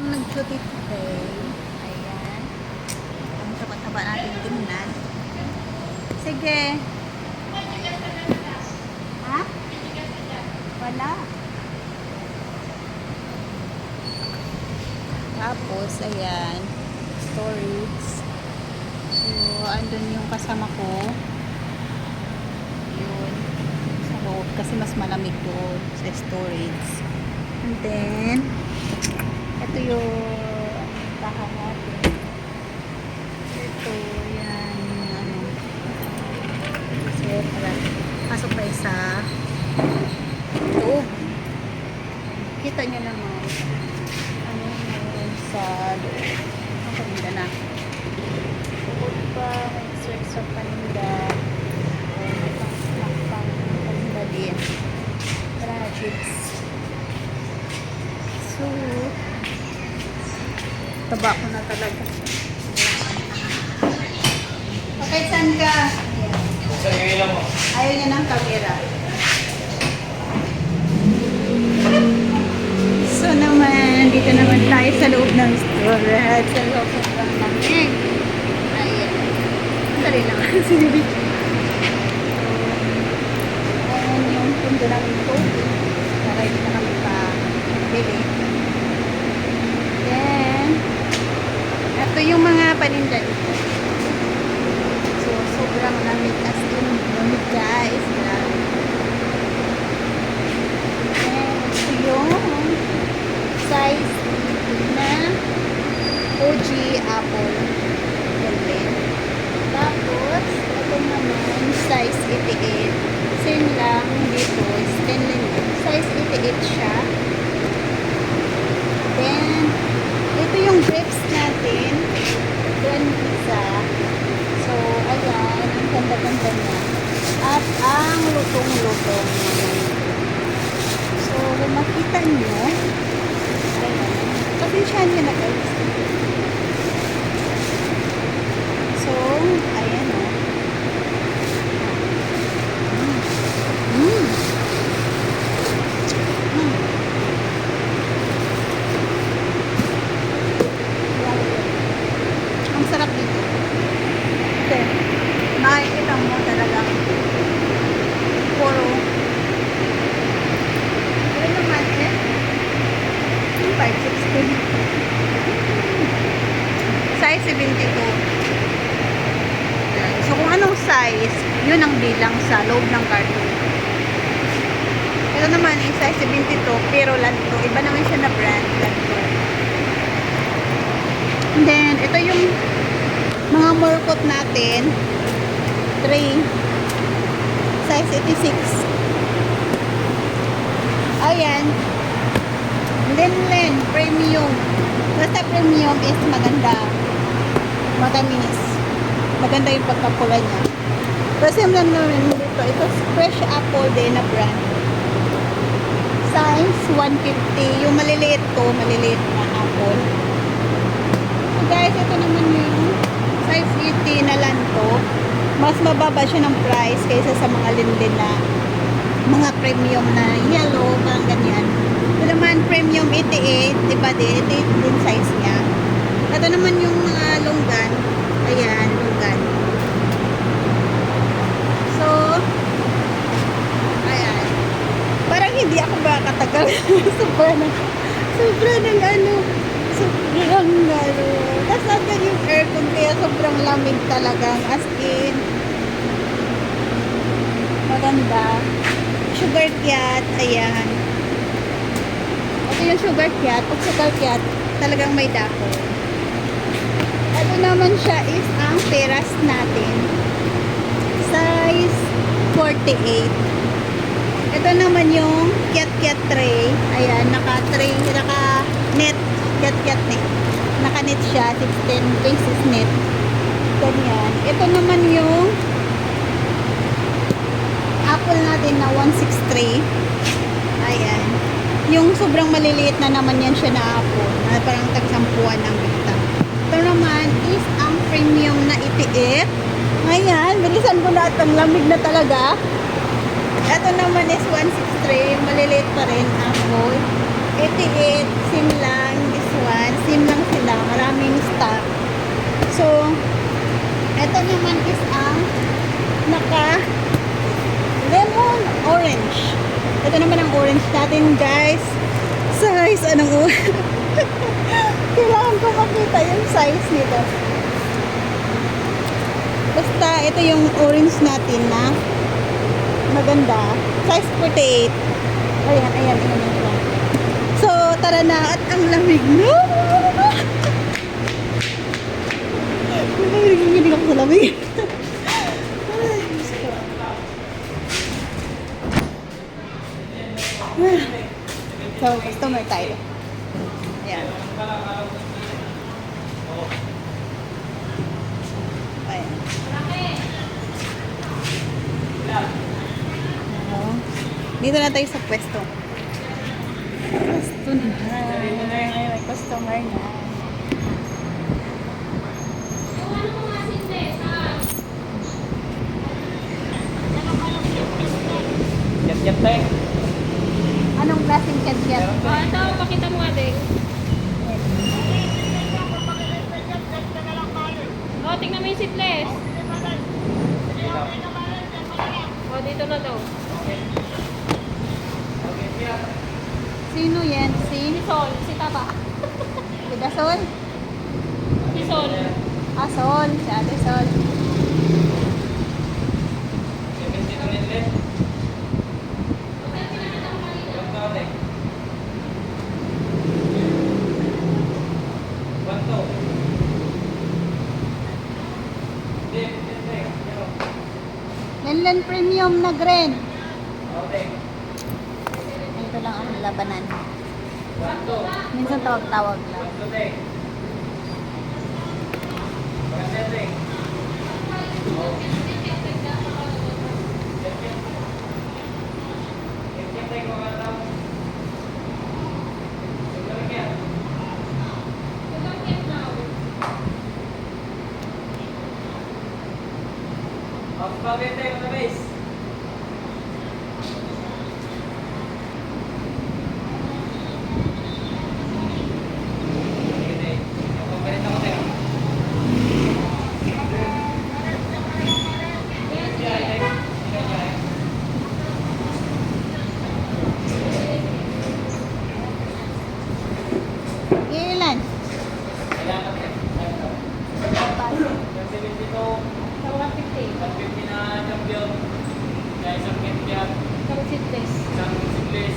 ang nag-duty today. Ayan. Ang taba-taba natin tingnan. Sige. Ha? Wala. Tapos, ayan. Storage. So, andun yung kasama ko. Yun. Sa loob. Kasi mas malamig doon sa storage. And then, ito yung tahan natin. Ito, yan. yung Ano. Para pasok tayo sa loob. Kita nyo naman. Ano meron sa loob. Ang paninda na. Bukod pa, may insert sa paninda. May pang paninda din. Chips. So, taba ko na talaga. Okay, saan ka? Sa ngayon mo. Ayaw niya ng camera. So naman, dito naman tayo sa loob ng store. At sa loob ng lamig. Ayan. Dali lang. Sinibi. Ayan yung pundo namin ko. Para hindi na kami pa bili. Then, ito yung mga paninda dito. So, sobrang lamig as in lamig guys. Grabe. Ito yung size na OG apple. Ganun. Tapos, ito naman size 88. Same lang dito is 10 din. Size 88 siya. Then, ito yung grapes natin. Then, isa. So, ayan, ang ganda-ganda niya. At ang lutong-lutong naman. So, kung makita nyo, pasensyahan nyo na guys. So, ayan o. Mm. Mm. Mm. Ang sarap dito. Kasi, makikita mo talagang puro ano naman eh? Yung 560. Size 72. Yan. So, kung anong size, yun ang bilang sa loob ng carton. Ito naman yung size 72, pero lanto. Iba naman siya na brand, lanto. And then, ito yung mga morkot natin. 3. Size 86. Ayan. Linlen Premium. Basta premium is maganda. Matamis. Maganda yung pagkapula niya. Kasi lang naman dito. Ito fresh apple din na brand. Size 150. Yung maliliit to, maliliit na apple. So guys, ito naman yung size 80 na lanto. Mas mababa siya ng price kaysa sa mga linlin na mga premium na yellow, parang ganyan. Ito naman premium 88, di ba din? 88 din size niya. Ito naman yung mga longgan. Ayan, longgan. So, ayan. Parang hindi ako makakatagal. sobra na. Sobra ng ano. Sobrang ano. Tapos andyan yung aircon kaya sobrang lamig talagang. As in, maganda. Sugar cat, ayan. Ito yung sugar cat. Pag sugar cat, talagang may dako. Ito naman siya is ang teras natin. Size 48. Ito naman yung cat cat tray. Ayan, naka tray, naka net, cat cat net. Naka net siya, 16 pieces net. Ganyan. Ito naman yung apple natin na 163. Ayan. Yung sobrang maliliit na naman yan siya na apo, na parang tagsampuan ang bita. Ito naman is ang premium na itiit. Ayan, bilisan ko lahat. Ang lamig na talaga. Ito naman is 163. Maliliit pa rin ako. Itiit, sim lang. This one, sim lang sila. Maraming stock. So, ito naman is ang Ito naman ang orange natin, guys. Size, anong o? Kailangan ko makita yung size nito. Basta, ito yung orange natin na maganda. Size 48. Ayan, ayan, ayan. ayan. So, tara na. At ang lamig na. Nanginginig ako sa lamig. Ay, Diyos ko. So, customer tayo. Ayan. Ayan. Oo. Dito na tayo sa pwesto. Pwesto na. May customer na. Yat-yat tayo. Klaseng cat-cat? Oh, ito, pakita mo nga din. Oh, tingnan mo yung seatless. Oh, dito na daw. Sino yan? Si Si Sol, si Taba. Si Dasol? Si Sol. Ah, Sol. Si Ate Sol. Seventeen ulit ulit. One to ulit. One to. Hindi, hindi, hindi. Pero, Lenlen Premium na green. Ito lang ang labanan. Minsan tawag-tawag lang. One to ulit. One to ulit. Oh. Yat-yat tayo kung ano tawag. Ito yan. Off pocket tayo mga base. Sige, tayo. Yung pagkalit ako tayo. Sige, ay, ay. Sige, ay. Ilan? Kailangan tayo. Yung 72, Sa 150. 150 na champion. Kaya isang ketchup, Isang seatless. isang siblis,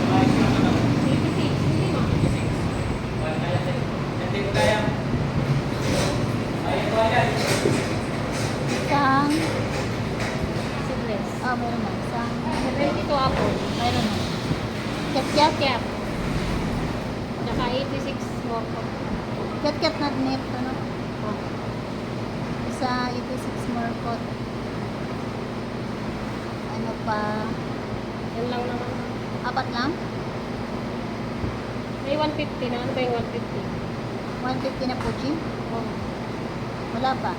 saka isang ano, 86. Hindi mo. 56. Wala kaya tayo. Hindi ko kaya. Ayaw ko Isang... Seatless. Ah, meron na. Isang... 22 apple. Meron na. Cat-cat? Cap. Saka 86 more po. Cat-cat na net. Ano? Oh. Isa 86 more coat. Ano pa? Yan lang naman. Apat lang? May 150 na. Ano ba yung 150? 150 na Fuji? Oh. Wala pa.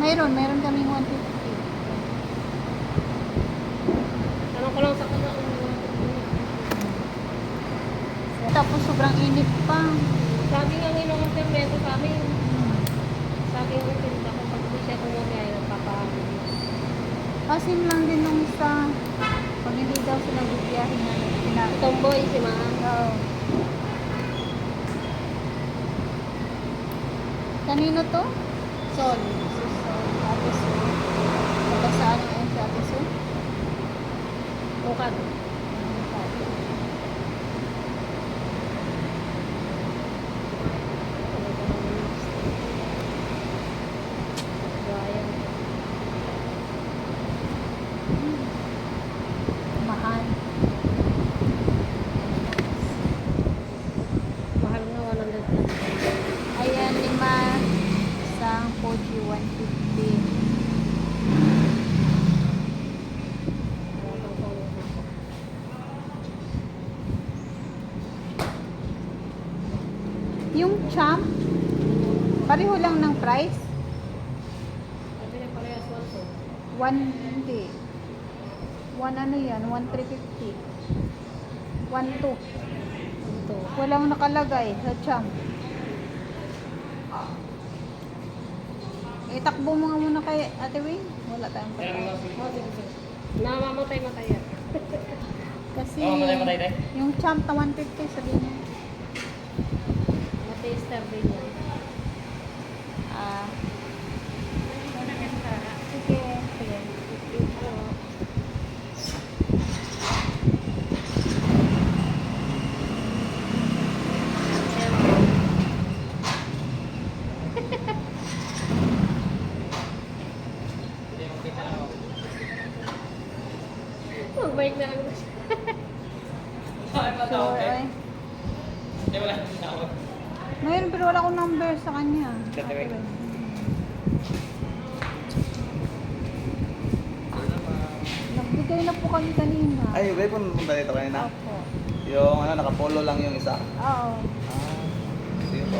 Mayroon. Mayroon kaming 150. Tanong ko lang sa kanya kung may 150. Tapos sobrang init pa. Sabi nga in-order nito sa amin. Hmm. Sabi nga tinta ko pag hindi siya tumuwi ay nagpapahamon. Asim lang din nung isa. Pag hindi daw sila bibiyahin na. Tomboy si Ma'am. Oo. Kanino to? Sol. Si Sol. Ate Sol. Taga saan ang si Ate Sol? Bukad. Mahal. Mahal na 100 plus. Ayan, lima. Isang Fuji 150. Yung champ, pareho lang ng price. Sabi niya parehas 1 to. One, hindi. One ano yan? One 350. One two. Ito. Walang nakalagay sa champ. Itakbo mo nga muna kay Ate Wing. Wala tayong pagkain. Oh. Namamatay-matay yan. Kasi Oo, matay-matay tayo. yung champ na 150 sabihin niya. Mataster din yan. Ah. Sige, sige. Magbalik na lang siya. Ay, ay. Wala mayroon pero wala akong number sa kanya. Direct. Nagbigay na po kami kanina. Ay, wait po nung dito kanina. Opo. Yung ano, nakapolo lang yung isa. Oo. Ah, sige po.